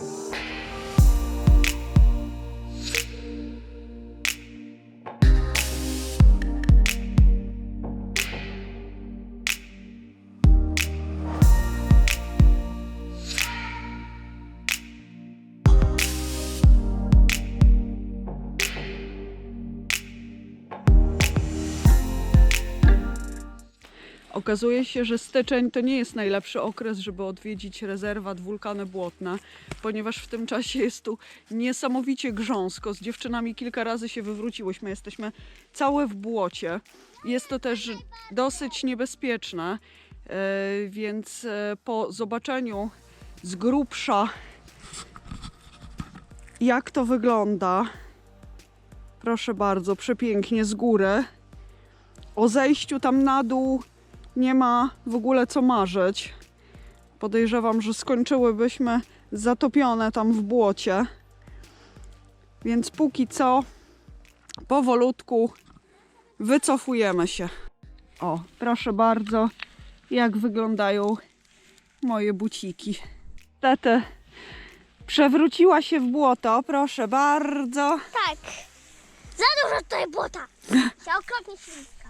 Yes. Okazuje się, że styczeń to nie jest najlepszy okres, żeby odwiedzić rezerwat wulkany błotne, ponieważ w tym czasie jest tu niesamowicie grząsko. Z dziewczynami kilka razy się wywróciłyśmy, jesteśmy całe w błocie. Jest to też dosyć niebezpieczne, e, więc e, po zobaczeniu z grubsza, jak to wygląda, proszę bardzo, przepięknie z góry. O zejściu tam na dół nie ma w ogóle co marzyć. Podejrzewam, że skończyłybyśmy zatopione tam w błocie. Więc póki co, powolutku wycofujemy się. O, proszę bardzo, jak wyglądają moje buciki. Tete przewróciła się w błoto, proszę bardzo. Tak. Za dużo tutaj błota. Się okropnie.